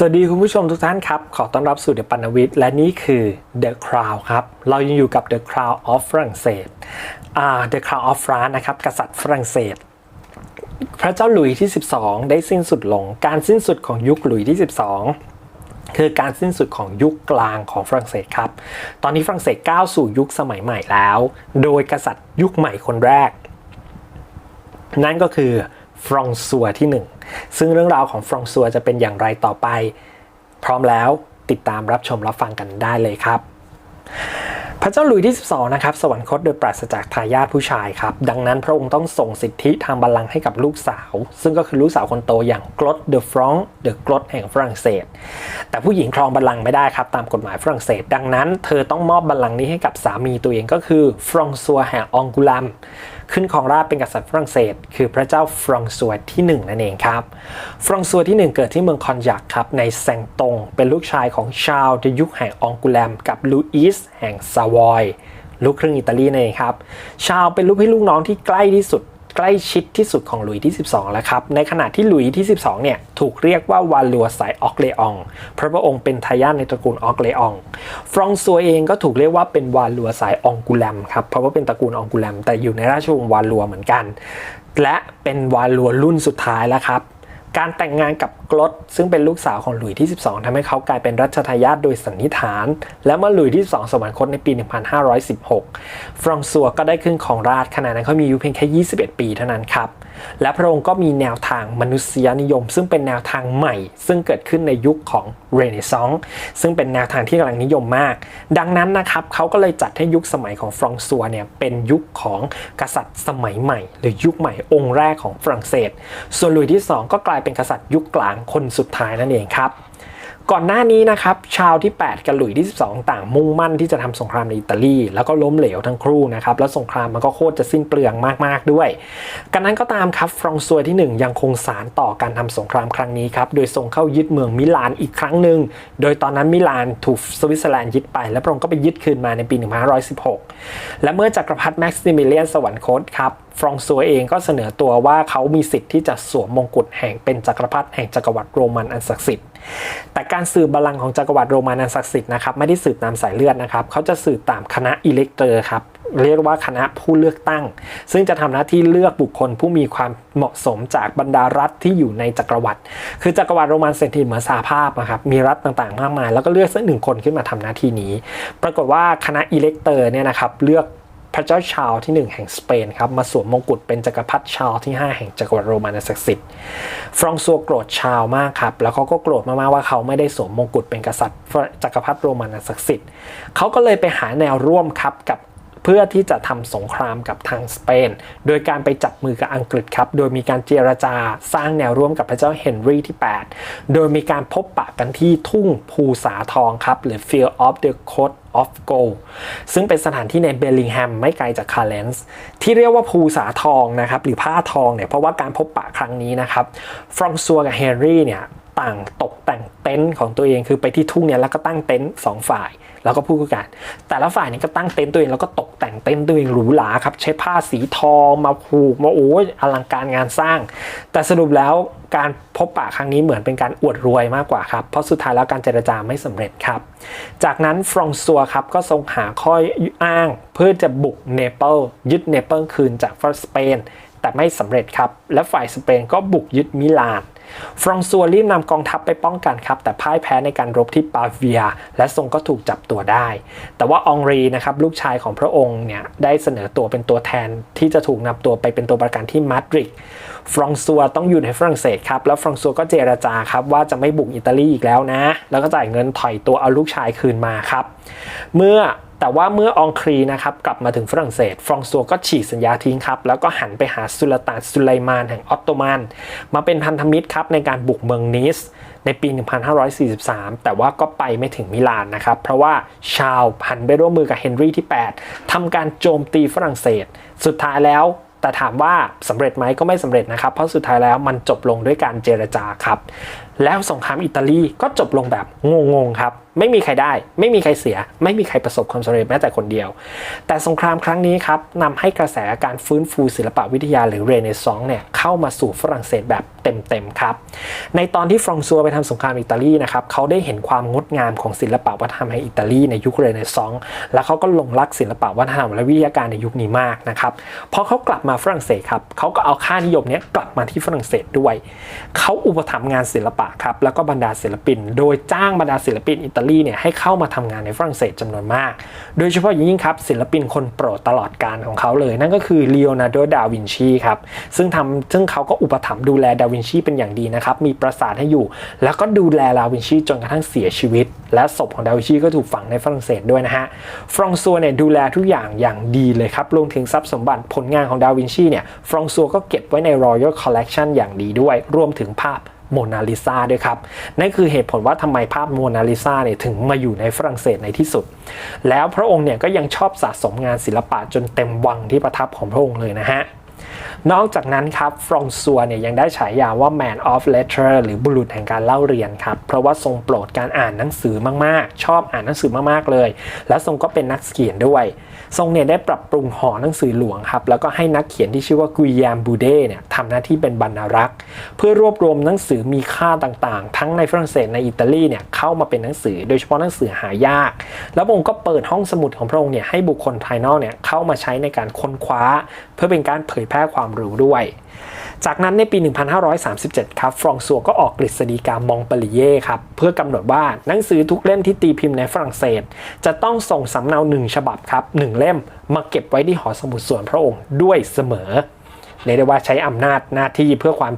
สวัสดีคุณผู้ชมทุกท่านครับ ขอต้อนรับสู่เดอะปันวิทย์และนี่คือ The Crown ครับ เรายังอยู่กับ The Crown of ฝรั่งเศสอ่า The Crown of France นะครับ กษัตริย์ฝรั่งเศส พระเจ้าหลุยส์ที่ 12 ได้สิ้นสุดลง การสิ้นสุดของยุคหลุยส์ที่ 12 คือการสิ้นสุดของยุคกลางของฝรั่งเศสครับ ตอนนี้ฝรั่งเศสก้าวสู่ยุคสมัยใหม่แล้ว โดยกษัตริย์ยุคใหม่คนแรก นั่นก็คือ ฟรองซัวที่ 1 ซึ่งเรื่องราวของฟรองซัวจะเป็นอย่างไรต่อไป พร้อมแล้วติดตามรับชมรับฟังกันได้เลยครับ พระเจ้าหลุยที่ 12 นะครับ สวรรคตโดยปราศจากทายาทผู้ชายครับ ดังนั้นพระองค์ต้องส่งสิทธิทางบัลลังก์ให้กับลูกสาว ซึ่งก็คือลูกสาวคนโตอย่างกรดเดอะฟรองเดอะกรดแห่งฝรั่งเศส แต่ผู้หญิงครองบัลลังก์ไม่ได้ครับ ตามกฎหมายฝรั่งเศส ดังนั้น เธอต้องมอบบัลลังก์นี้ให้กับสามีตัวเองก็คือฟรองซัวแห่งองกุลัม ขึ้นของราชเป็นกษัตริย์ฝรั่งเศส คือพระเจ้าฟรองซัวที่ 1 นั่นเองครับ ฟรองซัวที่ 1 เกิดที่เมืองคอนยักครับในแซงตง เป็นลูกชายของชาลในยุคแห่งองกุลัมกับลูอิสแห่งซาวอย ลูกครึ่งอิตาลีนั่นเองครับ ชาลเป็นลูกพี่ลูกน้องที่ใกล้ที่สุด ใกล้ชิดที่สุดของหลุยที่ 12 แล้วครับ ในขณะที่หลุยที่ 12 เนี่ย ถูกเรียกว่าวาลัวสายออกเลอองเพราะพระองค์เป็นทายาทในตระกูลออกเลออง ฟรองซัวเองก็ถูกเรียกว่าเป็นวาลัวสายองกุลัมครับ เพราะว่าเป็นตระกูลองกุลัมแต่อยู่ในราชวงศ์วาลัวเหมือนกัน และเป็นวาลัวรุ่นสุดท้ายแล้วครับ การแต่งงานกับ กรดซึ่งเป็นลูกสาวของหลุยที่ 12ทำให้เขากลายเป็นรัชทายาทโดยสันนิษฐาน และเมื่อหลุยที่2สวรรคตในปี 1516 ฟรองซัวก็ได้ขึ้นของราชขณะนั้นเขามีอายุเพียงแค่ 21 ปีเท่านั้นครับ และพระองค์ก็มีแนวทางมนุษยนิยม ซึ่งเป็นแนวทางใหม่ ซึ่งเกิดขึ้นในยุคของเรเนซองส์ซึ่งเป็นแนวทางที่กำลังนิยมมาก ดังนั้นนะครับเขาก็เลยจัดให้ยุคสมัยของฟรองซัวเนี่ยเป็นยุคของกษัตริย์สมัยใหม่ หรือยุคใหม่องค์แรกของฝรั่งเศส ส่วนหลุยที่ 2 ก็กลายเป็นกษัตริย์ยุคกลางคนสุดท้ายนั่นเองครับ ก่อนหน้านี้นะครับชาวที่ 8 กับหลุยที่ 12 ต่างมุ่งมั่นที่จะทำสงครามในอิตาลี แล้วก็ล้มเหลวทั้งครู่นะครับแล้วสงครามมันก็โคตรจะสิ้นเปลืองมากๆด้วย กันนั้นก็ตามครับฟรองซัวที่ 1 ยังคงสารต่อการทำสงครามครั้งนี้ครับโดยส่งเข้ายึดเมืองมิลานอีกครั้งหนึ่งโดยตอนนั้นมิลานถูกสวิตเซอร์แลนด์ยึดไป และพระองค์ก็ไปยึดคืนมาในปี 1516 และเมื่อจักรพรรดิแม็กซิมิเลียนสวรรคตครับฟรองซัวเองก็เสนอตัวว่าเขามีสิทธิ์ที่จะสวมมงกุฎแห่งเป็นจักรพรรดิแห่งจักรวรรดิโรมันอันศักดิ์สิทธิ์ แต่การสืบบัลลังก์ของจักรวรรดิโรมันอันศักดิ์สิทธิ์นะครับไม่ได้สืบตามสายเลือดนะครับเขาจะสืบตามคณะอิเล็กเตอร์ครับเรียกว่าคณะผู้เลือกตั้ง ซึ่งจะทำหน้าที่เลือกบุคคลผู้มีความเหมาะสมจากบรรดารัฐที่อยู่ในจักรวรรดิคือจักรวรรดิโรมันเซนติเหมือนสหภาพนะครับมีรัฐต่างๆ มากมาย แล้วก็เลือกสักหนึ่งคนขึ้นมาทำหน้าที่นี้ ปรากฏว่าคณะอิเล็กเตอร์เนี่ยนะครับเลือก ระเจ้าชาร์ลส์ที่ 1 แห่งสเปนครับมาสวมมงกุฎเป็นจักรพรรดิชาร์ลส์ที่ 5 แห่งจักรวรรดิโรมันอันศักดิ์สิทธิ์ฟรองซัวโกรธชาร์ลส์มากครับ แล้วเขาก็โกรธมากๆว่าเขาไม่ได้สวมมงกุฎเป็นกษัตริย์จักรพรรดิโรมันอันศักดิ์สิทธิ์เขาก็เลยไปหาแนวร่วมครับกับเพื่อที่จะทำสงครามกับทางสเปน โดยการไปจับมือกับอังกฤษครับ โดยมีการเจรจาสร้างแนวร่วมกับพระเจ้าเฮนรี่ที่ 8 โดยมีการพบปะกันที่ทุ่งภูสาทองครับ หรือ Field of the Coat of Gold ซึ่งเป็นสถานที่ในเบลลิงแฮมไม่ไกลจากคาร์เลนส์ที่เรียกว่าภูสาทองนะครับหรือผ้าทองเนี่ยเพราะว่าการพบปะครั้งนี้นะครับฟรองซัวกับเฮนรี่เนี่ยต่างตกแต่งเต็นท์ของตัวเองคือไปที่ทุ่งเนี่ยแล้วก็ตั้งเต็นท์สองฝ่าย แล้วก็พูดคุยกันแต่ละฝ่ายเนี่ยก็ตั้งเต็นท์ตัวเองแล้วก็ตกแต่งเต็นท์ตัวเองหรูหราครับ ใช้ผ้าสีทองมาผูกมาโอ้ยอลังการงานสร้าง แต่สรุปแล้วการพบปะครั้งนี้เหมือนเป็นการอวดรวยมากกว่าครับ เพราะสุดท้ายแล้วการเจรจาไม่สำเร็จครับ จากนั้นฟรองซัวครับก็ทรงหาข้ออ้างเพื่อจะบุกเนเปิลยึดเนเปิลคืนจากฝรั่งสเปนแต่ไม่สำเร็จครับ และฝ่ายสเปนก็บุกยึดมิลาน ฟรองซัวรีบนำกองทัพไปป้องกันครับ แต่พ่ายแพ้ในการรบที่ปาเวีย และทรงก็ถูกจับตัวได้ แต่ว่าองรีนะครับลูกชายของพระองค์เนี่ยได้เสนอตัวเป็นตัวแทนที่จะถูกนำตัวไปเป็นตัวประกันที่มาดริดฟรองซัวต้องอยู่ในฝรั่งเศสครับ แล้วฟรองซัวก็เจรจาครับว่าจะไม่บุกอิตาลีอีกแล้วนะ แล้วก็จ่ายเงินถอยตัวเอาลูกชายคืนมาครับ เมื่อ แต่ว่าเมื่อองครีนะครับกลับมาถึงฝรั่งเศส ฟรองซัวก็ฉีกสัญญาทิ้งครับ แล้วก็หันไปหาสุลต่านสุไลมานแห่งออตโตมัน มาเป็นพันธมิตรครับในการบุกเมืองนิสในปี 1543 แต่ว่าก็ไปไม่ถึงมิลานนะครับ เพราะว่าชาวหันไปร่วมมือกับเฮนรี่ที่ 8ทำการโจมตีฝรั่งเศส สุดท้ายแล้ว แต่ถามว่าสำเร็จไหมก็ไม่สำเร็จนะครับ เพราะสุดท้ายแล้วมันจบลงด้วยการเจรจาครับ แล้วสงครามอิตาลีก็จบลงแบบงงๆครับ ไม่มีใครได้ ไม่มีใครเสีย ไม่มีใครประสบความสำเร็จแม้แต่คนเดียว แต่สงครามครั้งนี้ครับนำให้กระแสการฟื้นฟูศิลปวิทยาหรือเรเนซองส์เนี่ยเข้ามาสู่ฝรั่งเศสแบบเต็มๆครับ ในตอนที่ฟรองซัวไปทำสงครามอิตาลีนะครับเขาได้เห็นความงดงามของศิลปวัฒนธรรมแห่งอิตาลีในยุคเรเนซองส์แล้วเขาก็หลงรักศิลปวัฒนธรรมและวิทยาการในยุคนี้มากนะครับพอเขากลับมาฝรั่งเศสครับเขาก็เอาค่านิยมเนี้ยกลับมาที่ฝรั่งเศสด้วยเขาอุปถัมภ์งานศิลปะครับแล้วก็บรรดาศิลปิน โดยจ้างบรรดาศิลปินอิตาลีเนี่ยให้เข้ามาทำงานในฝรั่งเศสจำนวนมาก โดยเฉพาะอย่างยิ่งครับศิลปินคนโปรดตลอดการของเขาเลย นั่นก็คือลีโอนาร์โด ดาวินชีครับซึ่งทำซึ่งเขาก็อุปถัมภ์ดูแลดาวินชีเป็นอย่างดีนะครับ มีปราสาทให้อยู่ แล้วก็ดูแลดาวินชีจนกระทั่งเสียชีวิต และศพของดาวินชีก็ถูกฝังในฝรั่งเศสด้วยนะฮะฟรองซัวเนี่ยดูแลทุกอย่างอย่างดีเลยครับรวมถึงทรัพย์สมบัติผลงานของดาวินชีเนี่ยฟรองซัวก็เก็บไว้ใน Royal Collection อย่างดีด้วย รวมถึงภาพ โมนาลิซาด้วยครับนั่นคือเหตุผลว่าทำไมภาพโมนาลิซาเนี่ยถึงมาอยู่ในฝรั่งเศสในที่สุด แล้วพระองค์เนี่ยก็ยังชอบสะสมงานศิลปะจนเต็มวังที่ประทับของพระองค์เลยนะฮะ นอกจากนั้นครับฟรองซัวเนี่ยยังได้ฉายาว่า Man of Letter หรือบุรุษแห่งการเล่าเรียนครับ เพราะว่าทรงโปรดการอ่านหนังสือมากๆ ชอบอ่านหนังสือมากๆเลย และทรงก็เป็นนักเขียนด้วย ทรงเนี่ยได้ปรับปรุงหอหนังสือหลวงครับ แล้วก็ให้นักเขียนที่ชื่อว่ากุยยามบูเดเนี่ยทำหน้าที่เป็นบรรณารักษ์ เพื่อรวบรวมหนังสือมีค่าต่างๆ ทั้งในฝรั่งเศสในอิตาลีเนี่ยเข้ามาเป็นหนังสือ โดยเฉพาะหนังสือหายาก แล้วพระองค์ก็เปิดห้องสมุดของพระองค์เนี่ยให้บุคคลภายนอกเนี่ยเข้ามาใช้ในการค้นคว้า เพื่อเป็นการเผยแพร่ความรู้ด้วย จากนั้นในปี 1537 ครับ ฟรองซัวก็ออกกฤษฎีกามองปลีเย่ครับ เพื่อกำหนดว่าหนังสือทุกเล่มที่ตีพิมพ์ในฝรั่งเศส จะต้องส่งสำเนาหนึ่งฉบับครับหนึ่งเล่มมาเก็บไว้ที่หอสมุดส่วนพระองค์ด้วยเสมอเรียกได้ว่าใช้อำนาจหน้าที่เพื่อความ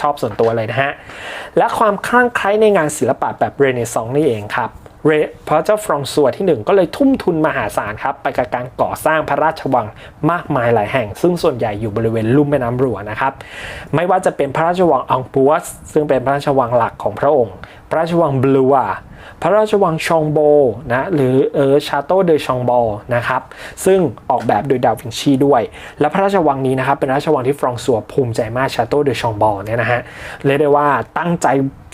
ชอบส่วนตัวเลยนะฮะ และความคลั่งไคล้ในงานศิลปะแบบเรเนซองส์นี่เองครับ พราะเจ้าฟรองซัวที่หนึ่งก็เลยทุ่มทุนมหาศาลครับ ไปกับการก่อสร้างพระราชวังมากมายหลายแห่ง ซึ่งส่วนใหญ่อยู่บริเวณลุ่มแม่น้ำรัวนะครับ ไม่ว่าจะเป็นพระราชวังอังปัวสซึ่งเป็นพระราชวังหลักของพระองค์ พระราชวังบลัว พระราชวังชองโบนะหรือเออชาโตเดชองโบนะครับซึ่งออกแบบโดยดาวินชีด้วย และพระราชวังนี้นะครับเป็นพระราชวังที่ฟรองซัวภูมิใจมากชาโตเดชองโบเนี่ยนะฮะเรียกได้ว่าตั้งใจ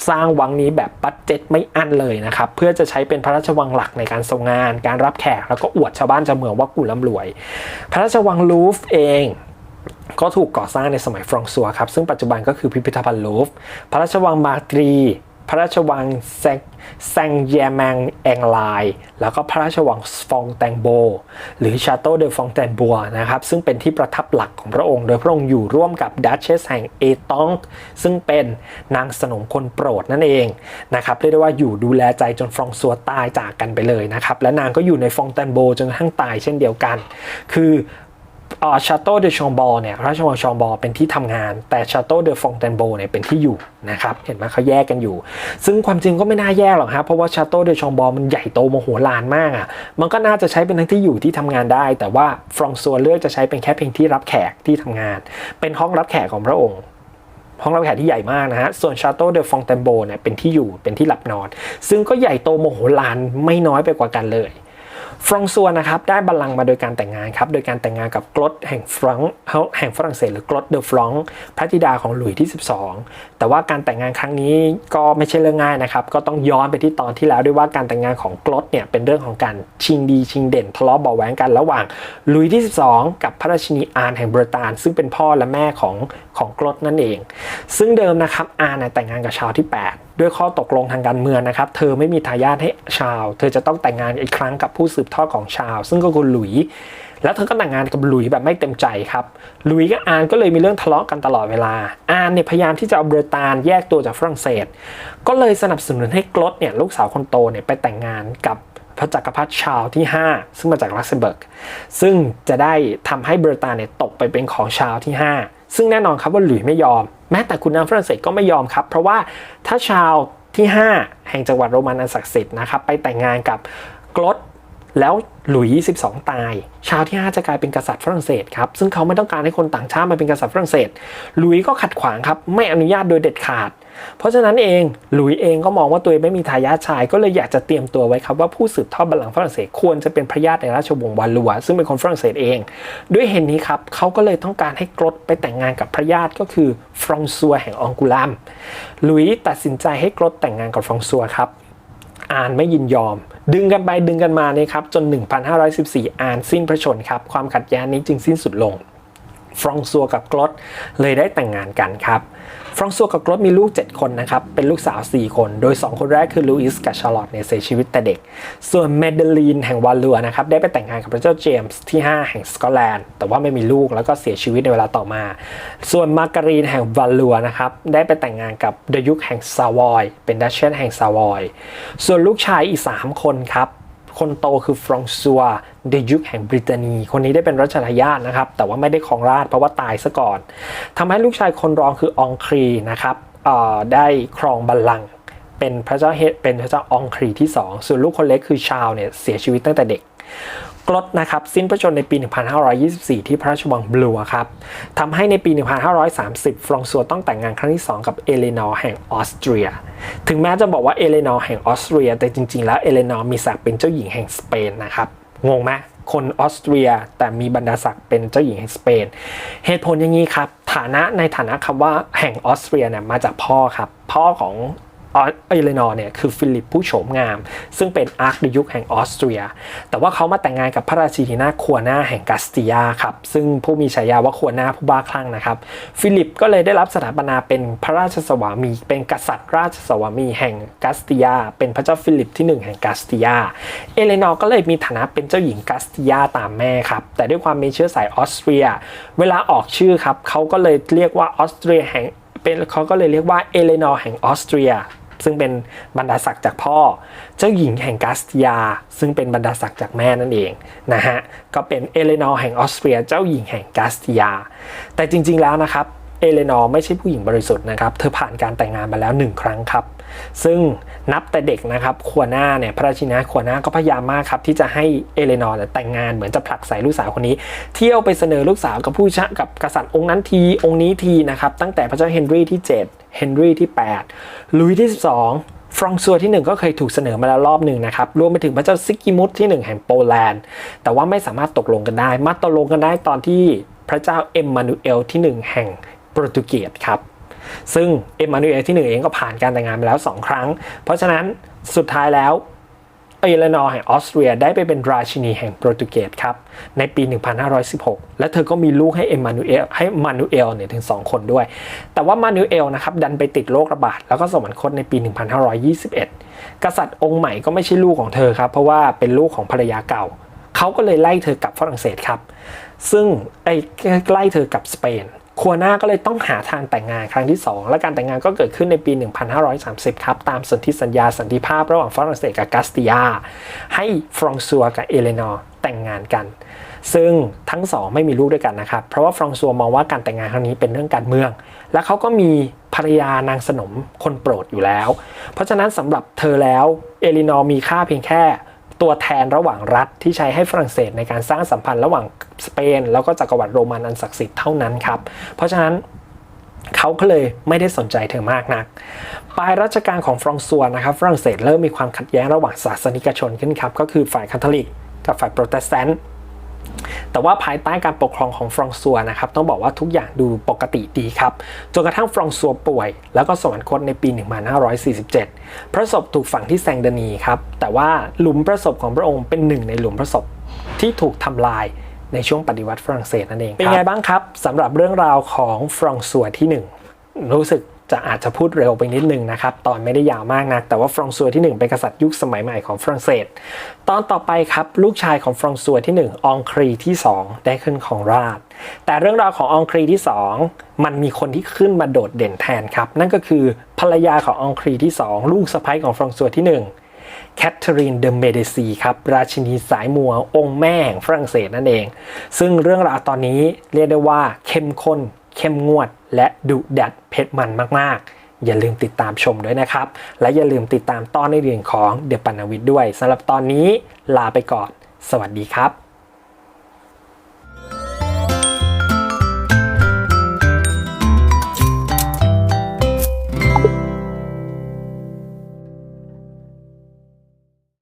สร้างวังนี้แบบบัตเจ็ตไม่อั้นเลยนะครับเพื่อจะใช้เป็นพระราชวังหลักในการทรงงาน การรับแขกแล้วก็อวดชาวบ้านชาวเมืองว่ากูร่ำรวย พระราชวังลูฟเองก็ถูกก่อสร้างในสมัยฟรองซัวครับ ซึ่งปัจจุบันก็คือพิพิธภัณฑ์ลูฟ์พระราชวังมาตรี พระราชวังแซง แซงแยแมงแองไลแล้วก็พระราชวังฟองแตงโบ หรือชาโตเดฟองแตนบัวนะครับ ซึ่งเป็นที่ประทับหลักของพระองค์ โดยพระองค์อยู่ร่วมกับดัชเชสแห่งเอตองซึ่งเป็นนางสนมคนโปรดนั่นเองนะครับเรียกได้ว่าอยู่ดูแลใจจนฟรองซัวตายจากกันไปเลยนะครับ และนางก็อยู่ในฟองแตนโบจนกระทั่งตายเช่นเดียวกัน คือ ชาโตเดชองบอลเนี่ยราชวังชองบอลเป็นที่ทำงาน แต่ชาโตเดฟองแตนโบเนี่ยเป็นที่อยู่นะครับ เห็นไหมเขาแยกกันอยู่ ซึ่งความจริงก็ไม่น่าแยกหรอกครับเพราะว่าชาโตเดชองบอลมันใหญ่โตมโหฬารมากอะ มันก็น่าจะใช้เป็นทั้งที่อยู่ที่ทำงานได้ แต่ว่าฟรองซัวเลือกจะใช้เป็นแค่เพียงที่รับแขกที่ทำงาน เป็นห้องรับแขกของพระองค์ห้องรับแขกที่ใหญ่มากนะฮะ ส่วนชาโตเดฟองแตนโบเนี่ยเป็นที่อยู่เป็นที่หลับนอน ซึ่งก็ใหญ่โตโมโหลานไม่น้อยไปกว่ากันเลย ฟรองซัวนะครับได้บัลลังก์มาโดยการแต่งงานครับโดยการแต่งงานกับกรดแห่งฟรังแห่งฝรั่งเศสหรือกรดเดอฟรองพระธิดาของหลุยที่ 12 แต่ว่าการแต่งงานครั้งนี้ก็ไม่ใช่เรื่องง่ายนะครับก็ต้องย้อนไปที่ตอนที่แล้วด้วยว่าการแต่งงานของกรดเนี่ยเป็นเรื่องของการชิงดีชิงเด่นทะเลาะเบาะแหวงกันระหว่างหลุยที่ 12 กับพระราชินีอานแห่งเบรตานซึ่งเป็นพ่อและแม่ของของกรดนั่นเอง ซึ่งเดิมนะครับอานเนยแต่งงานกับชาวที่ 8 ด้วยข้อตกลงทางการเมืองนะครับ เธอไม่มีทายาทให้ชาว เธอจะต้องแต่งงานอีกครั้งกับผู้สืบทอดของชาว ซึ่งก็คือหลุย แล้วเธอก็แต่งงานกับหลุยแบบไม่เต็มใจครับ หลุยกับอานก็เลยมีเรื่องทะเลาะกันตลอดเวลา อานเนี่ยพยายามที่จะเอาเบรตานแยกตัวจากฝรั่งเศส ก็เลยสนับสนุนให้กรดเนี่ยลูกสาวคนโตเนี่ยไปแต่งงานกับพระจักรพรรดิชาร์ลที่ 5 ซึ่งมาจากลักเซมเบิร์ก ซึ่งจะได้ทำให้เบรตานเนี่ยตกไปเป็นของชาร์ลที่ 5 ซึ่งแน่นอนครับว่าหลุยไม่ยอม แม้แต่คุณนางฝรั่งเศสก็ไม่ยอมครับ เพราะว่าถ้าชาวที่ 5 แห่งจังหวัดโรมันอันศักดิ์สิทธิ์นะครับไปแต่งงานกับกรด แล้วหลุยส์12 ตาย ชาวที่ 5 จะกลายเป็นกษัตริย์ฝรั่งเศสครับ ซึ่งเขาไม่ต้องการให้คนต่างชาติมาเป็นกษัตริย์ฝรั่งเศส หลุยส์ก็ขัดขวางครับ ไม่อนุญาตโดยเด็ดขาด เพราะฉะนั้นเอง หลุยส์เองก็มองว่าตัวเองไม่มีทายาทชาย ก็เลยอยากจะเตรียมตัวไว้ครับว่าผู้สืบทอดบัลลังก์ฝรั่งเศสควรจะเป็นพระญาติในราชวงศ์วาลัว ซึ่งเป็นคนฝรั่งเศสเอง ด้วยเหตุนนี้ครับเขาก็เลยต้องการให้กรดไปแต่งงานกับพระญาติก็คือฟรองซัวแห่งองกุลาม หลุยส์ตัดสินใจให้กรดแต่งงานกับฟรองซัวครับอ่านไม่ยินยอม ดึงกันไปดึงกันมาเนี่ยครับจน 1514อ่านสิ้นพระชนครับความขัดแย้งนี้จึงสิ้นสุดลง ฟรองซัวกับกรดเลยได้แต่งงานกันครับฟรองซัวกับกรดมีลูก 7 คนนะครับ เป็นลูกสาว 4 คน โดย 2 คนแรกคือลูอิสกับชาร์ลอตเนี่ยเสียชีวิตแต่เด็ก ส่วนเมเดลีนแห่งวาลัวนะครับ ได้ไปแต่งงานกับพระเจ้าเจมส์ที่ 5 แห่งสกอตแลนด์ แต่ว่าไม่มีลูกแล้วก็เสียชีวิตในเวลาต่อมา ส่วนมาการีนแห่งวาลัวนะครับ ได้ไปแต่งงานกับเดยุคแห่งซาวอย เป็นดัชเชนแห่งซาวอย ส่วนลูกชายอีก 3 คนครับ คนโตคือฟรองซัวเดยุคแห่งบริตานี คนนี้ได้เป็นรัชทายาทนะครับ แต่ว่าไม่ได้ครองราชเพราะว่าตายซะก่อนทำให้ลูกชายคนรองคือองครีนะครับได้ครองบัลลังก์เป็นพระเจ้าเฮเป็นพระเจ้าองครีที่ 2 ส่วนลูกคนเล็กคือชาวเนี่ยเสียชีวิตตั้งแต่เด็ก กรดนะครับสิ้นพระชนในปี 1524 ที่พระราชวังบลัวครับทำให้ในปี 1530 ฟรองซัวต้องแต่งงานครั้งที่ 2 กับเอเลนอร์แห่งออสเตรีย ถึงแม้จะบอกว่าเอเลนอร์แห่งออสเตรีย แต่จริง ๆ แล้วเอเลนอร์มีศักดิ์เป็นเจ้าหญิงแห่งสเปนนะครับงงไหมคนออสเตรีย แต่มีบรรดาศักดิ์เป็นเจ้าหญิงแห่งสเปน เหตุผลอย่างนี้ครับ ฐานะในฐานะคำว่าแห่งออสเตรียเนี่ยมาจากพ่อครับ พ่อของ เอเลนอร์เนี่ยคือฟิลิปผู้โฉมงาม ซึ่งเป็นอาร์คดิยุคแห่งออสเตรีย แต่ว่าเขามาแต่งงานกับพระราชินีนาคัวนาแห่งกัสติยาครับ ซึ่งผู้มีฉายาว่าคัวนาผู้บ้าคลั่งนะครับ ฟิลิปก็เลยได้รับสถาปนาเป็นพระราชสวามี เป็นกษัตริย์ราชสวามีแห่งกัสติยา เป็นพระเจ้าฟิลิปที่ 1 แห่งกัสติยา เอเลนอร์ก็เลยมีฐานะเป็นเจ้าหญิงกัสติยาตามแม่ครับ แต่ด้วยความมีเชื้อสายออสเตรีย เวลาออกชื่อครับเขาก็เลยเรียกว่าออสเตรียแห่งเป็นเขาก็เลยเรียกว่าเอเลนอร์แห่งออสเตรีย ซึ่งเป็นบรรดาศักดิ์จากพ่อ เจ้าหญิงแห่งกัสติยา ซึ่งเป็นบรรดาศักดิ์จากแม่นั่นเองนะฮะก็เป็นเอเลนอร์แห่งออสเตรีย เจ้าหญิงแห่งกัสติยา แต่จริงๆแล้วนะครับเอเลนอร์ไม่ใช่ผู้หญิงบริสุทธิ์นะครับ เธอผ่านการแต่งงานมาแล้วหนึ่งครั้งครับ ซึ่งนับแต่เด็กนะครับคัวหน้าเนี่ยพระราชินีคัวหน้าก็พยายามมากครับที่จะให้เอเลนอร์แต่งงานเหมือนจะผลักใส่ลูกสาวคนนี้ เที่ยวไปเสนอลูกสาวกับผู้ชะกับกษัตริย์องค์นั้นทีองค์นี้ทีนะครับตั้งแต่พระเจ้าเฮนรี่ที่7เฮนรี่ที่ 8 ลุยที่ 12ฟรองซัวที่ 1 ก็เคยถูกเสนอมาแล้วรอบหนึ่งนะครับรวมไปถึงพระเจ้าซิกกิมุสที่ 1 แห่งโปแลนด์ แต่ว่าไม่สามารถตกลงกันได้ มาตกลงกันได้ตอนที่พระเจ้าเอ็มมานูเอลที่ 1 แห่งโปรตุเกสครับ ซึ่งเอ็มมานูเอลที่ 1 เองก็ผ่านการแต่งงานมาแล้ว 2 ครั้ง เพราะฉะนั้นสุดท้ายแล้วเอเลนอร์แห่งออสเตรียได้ไปเป็นราชินีแห่งโปรตุเกสครับ ในปี 1516 และเธอก็มีลูกให้เอ็มมานูเอลให้มานูเอลเนี่ยถึง 2 คนด้วย แต่ว่ามานูเอลนะครับดันไปติดโรคระบาด แล้วก็สวรรคตในปี 1521 กษัตริย์องค์ใหม่ก็ไม่ใช่ลูกของเธอครับ เพราะว่าเป็นลูกของภรรยาเก่า เขาก็เลยไล่เธอกลับฝรั่งเศสครับ ซึ่งไอ้ไล่เธอกลับสเปน คัวหน้าก็เลยต้องหาทางแต่งงานครั้งที่ 2 และการแต่งงานก็เกิดขึ้นในปี 1530 ครับ ตามสนธิสัญญาสันติภาพระหว่างฝรั่งเศสกับกัสติยา ให้ฟรองซัวกับเอเลนอร์แต่งงานกัน ซึ่งทั้งสองไม่มีลูกด้วยกันนะครับ เพราะว่าฟรองซัวมองว่าการแต่งงานครั้งนี้เป็นเรื่องการเมือง และเขาก็มีภรรยานางสนมคนโปรดอยู่แล้ว เพราะฉะนั้นสำหรับเธอแล้วเอเลนอร์มีค่าเพียงแค่ตัวแทนระหว่างรัฐที่ใช้ให้ฝรั่งเศสในการสร้างสัมพันธ์ระหว่าง สเปน แล้วก็จักรวรรดิโรมันอันศักดิ์สิทธิ์เท่านั้นครับ เพราะฉะนั้นเขาก็เลยไม่ได้สนใจเธอมากนัก ปลายรัชกาลของฟรองซัวนะครับฝรั่งเศสเริ่มมีความขัดแย้งระหว่างศาสนิกชนขึ้นครับ ก็คือฝ่ายคาทอลิก กับฝ่ายโปรเตสแตนต์แต่ว่าภายใต้การปกครองของฟรองซัวนะครับต้องบอกว่าทุกอย่างดูปกติดีครับ จนกระทั่งฟรองซัวป่วย แล้วก็สวรรคตในปี 1547 พระศพถูกฝังที่แซงเดนีครับ แต่ว่าหลุมพระศพของพระองค์เป็นหนึ่งในหลุมพระศพที่ถูกทำลาย ในช่วงปฏิวัติฝรั่งเศสนั่นเองเป็นไงบ้างครับสำหรับเรื่องราวของฟรองซัวที่ 1 รู้สึกจะอาจจะพูดเร็วไปนิดนึงนะครับ ตอนไม่ได้ยาวมากนัก แต่ว่าฟรองซัวที่ 1 เป็นกษัตริย์ยุคสมัยใหม่ของฝรั่งเศส ตอนต่อไปครับลูกชายของฟรองซัวที่ 1 องครีที่ 2 ได้ขึ้นของราช แต่เรื่องราวขององครีที่ 2 มันมีคนที่ขึ้นมาโดดเด่นแทนครับ นั่นก็คือภรรยาขององครีที่ 2 ลูกสะใภ้ของฟรองซัวที่ 1 แคทเธอรีนเดอเมเดซีครับราชินีสายมัวองค์แม่แห่งฝรั่งเศสนั่นเอง ซึ่งเรื่องราวตอนนี้เรียกได้ว่าเข้มข้น เข้มงวด และดุดัดเผ็ดมันมากๆอย่าลืมติดตามชมด้วยนะครับ และอย่าลืมติดตามตอนในเรื่องของเดปันวิทย์ด้วยสำหรับตอนนี้ลาไปก่อน สวัสดีครับ